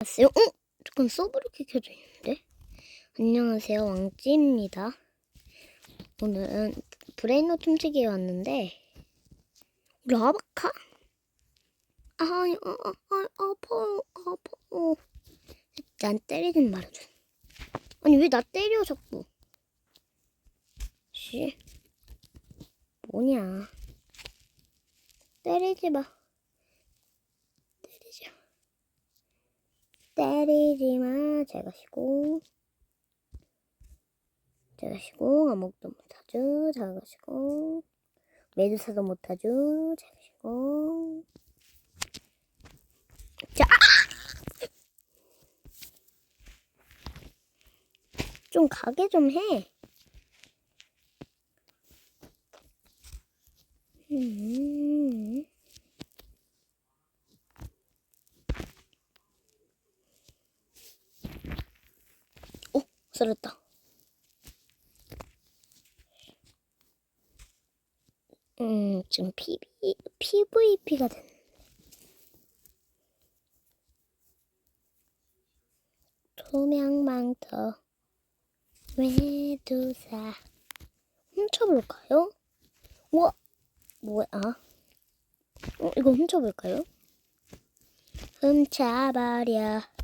안녕하세요. 어? 잠깐 서브 이렇게 켜져 있는데? 안녕하세요. 왕찌입니다. 오늘은 브레인롯 훔치기에 왔는데 라바카? 아니, 아, 아, 아, 아파요, 아파요. 난 때리지 말아줘. 아니, 왜 나 때려, 자꾸. 씨. 뭐냐. 때리지 마. 때리지 마. 잘 가시고. 잘 가시고. 아무것도 못하죠. 잘 가시고. 메두사도 못하죠. 잘 가시고. 자! 좀 가게 좀 해. 음. 오, 쓰렸다. 음, 지금 PV, PVP가 됐네. 투명망토 메두사 훔쳐볼까요? 우와, 뭐야? 어, 이거 훔쳐볼까요? 훔쳐버려.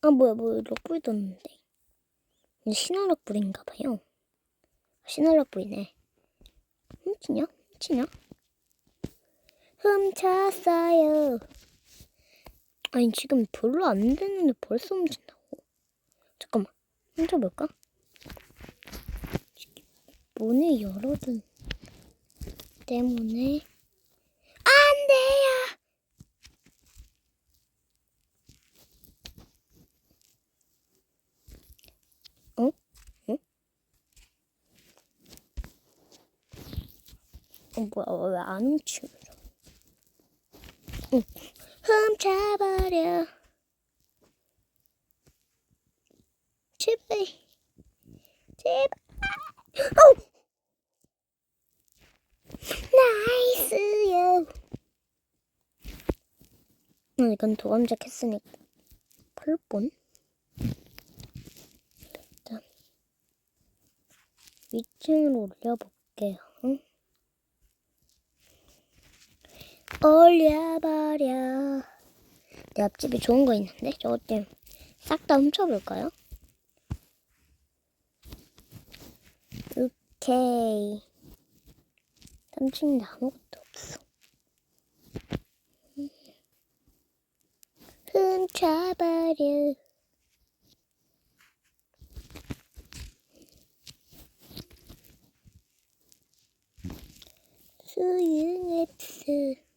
아, 뭐야, 뭐야, 럭불 떴는데. 이거 신화 럭불인가 봐요. 신화 럭불이네. 훔치냐? 훔치냐? 훔쳤어요. 아니, 지금 별로 안 됐는데 벌써 훔친다고? 잠깐만, 훔쳐볼까? 문을 열어둔 때문에 안 돼요. 어? 어? 어 뭐야 왜 안 훔치고 응. 훔쳐버려 제발 제발 어! 나이스요. 어, 이건 도감작 했으니까 8번. 일단 위층으로 올려볼게요. 응? 올려버려. 내 앞집에 좋은 거 있는데 저것 좀 싹 다 훔쳐볼까요? 오케이. 3층인데 아무것도 없어. 훔쳐버려. 수윤 앱스.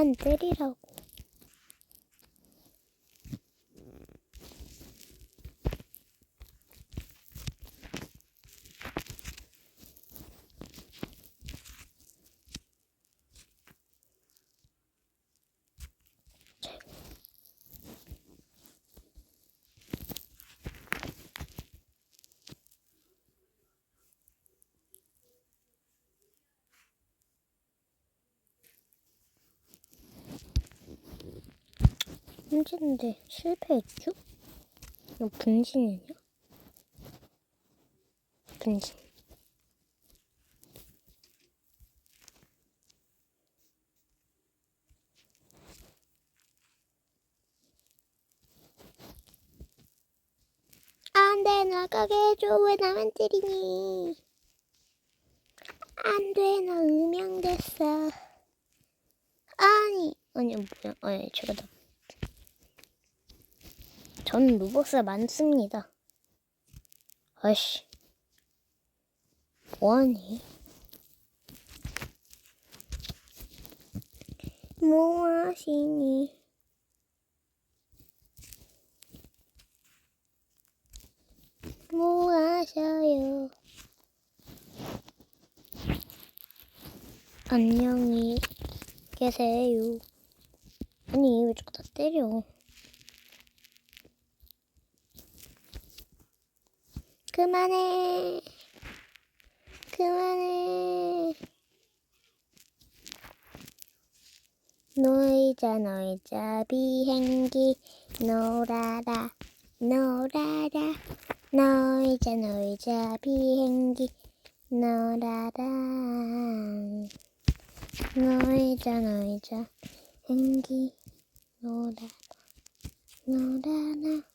그만 때리라고. 훔치는데 실패했죠? 이거 분신이냐? 분신. 안 돼, 나가게 해줘. 왜 나만 때리니? 안 돼, 나 음영됐어. 아니, 아니, 뭐야. 아니, 제가 다 전 로벅스가 많습니다. 아이씨. 뭐하니? 뭐하시니? 뭐하셔요? 안녕히 계세요. 아니, 왜 자꾸 나 때려? 그만해. 그만해. 놀자 놀자. 비행기 놀아라. 놀아라. 놀자 놀자. 비행기 놀아라. 놀자 놀자. 비행기 놀아라. 놀아라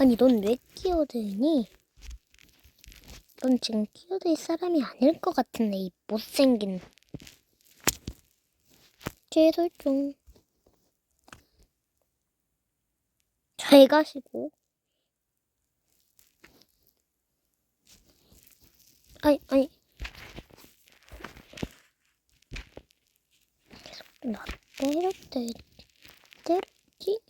아니 넌 왜 끼어드니? 넌 지금 끼어들 사람이 아닐 것 같은데 이 못생긴. 재설중 잘 가시고. 아니 아니. 계속 나 때렸대 때렸지?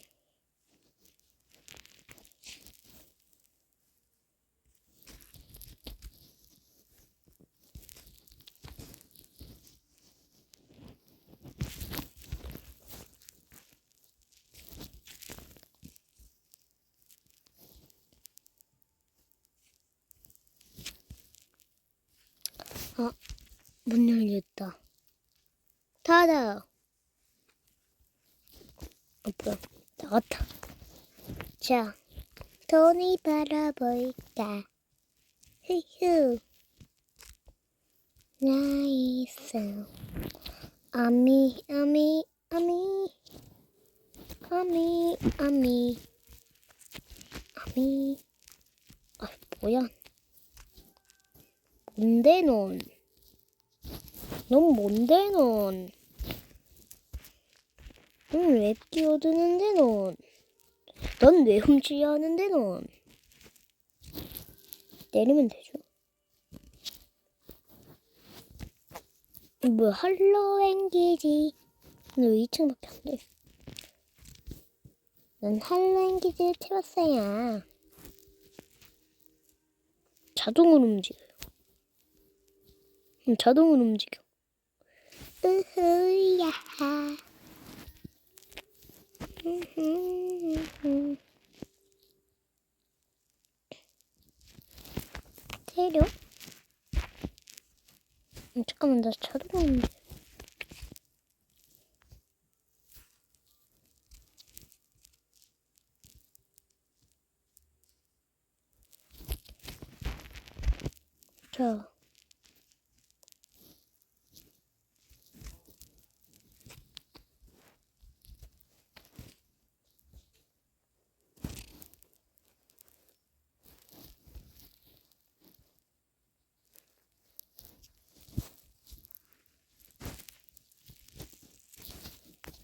어, 문 열렸다. 닫아요. 어, 뭐야. 나갔다. 자, 돈이 바라볼까. 흐흐. 나이스. 아미, 아미, 아미. 아미, 아미. 아미. 아, 뭐야. 뭔데 넌? 넌 뭔데 넌? 넌 왜 끼어드는데 넌? 넌 왜 훔치려 하는데 넌? 내리면 되죠. 뭐야 할로 앵기지 너 2층밖에 안 돼. 난 할로 앵기지를 태웠어요. 자동으로 움직여요. 음, 자동으로 움직여. 으흐. 때려? 음, 잠깐만, 나 자동으로 움직여. 자.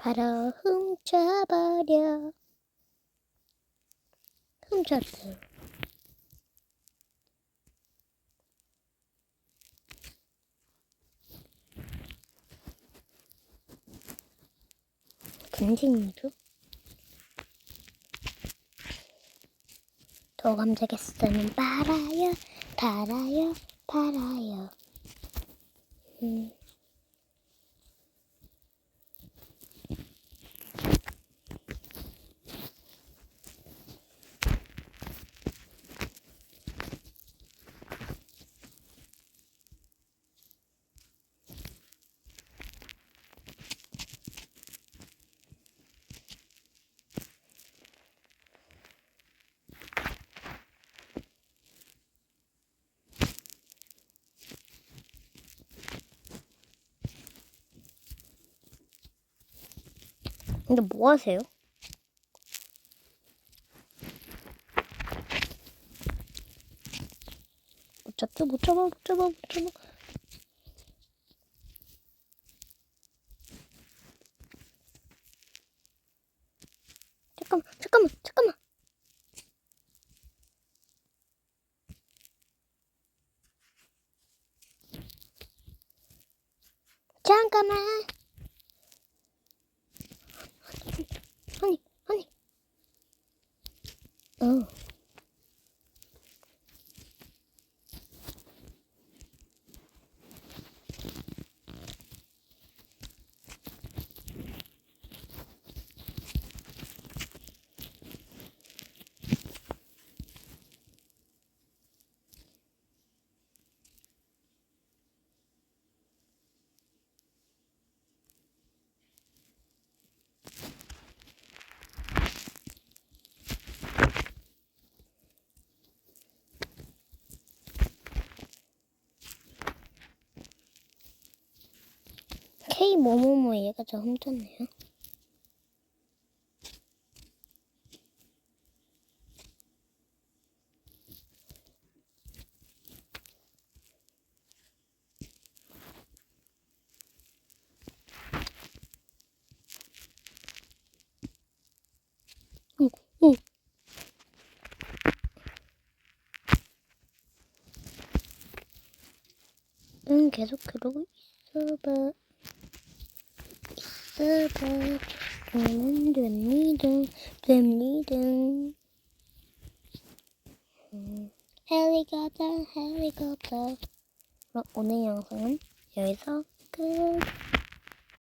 바로 훔쳐버려. 훔쳤어요. 금징이도? 도감자겠어는 빨아요, 달아요, 팔아요. 음. 근데 뭐 하세요? 못 잡죠? 못 잡아, 못 잡아, 못 잡아. 잠깐만, 잠깐만, 잠깐만. 아니, 아니. 어. K 뭐뭐뭐 얘가 저 훔쳤네요. 계속 그러고 있어봐. 있어봐. 저는 됩니다. 됩니다. 음, 헬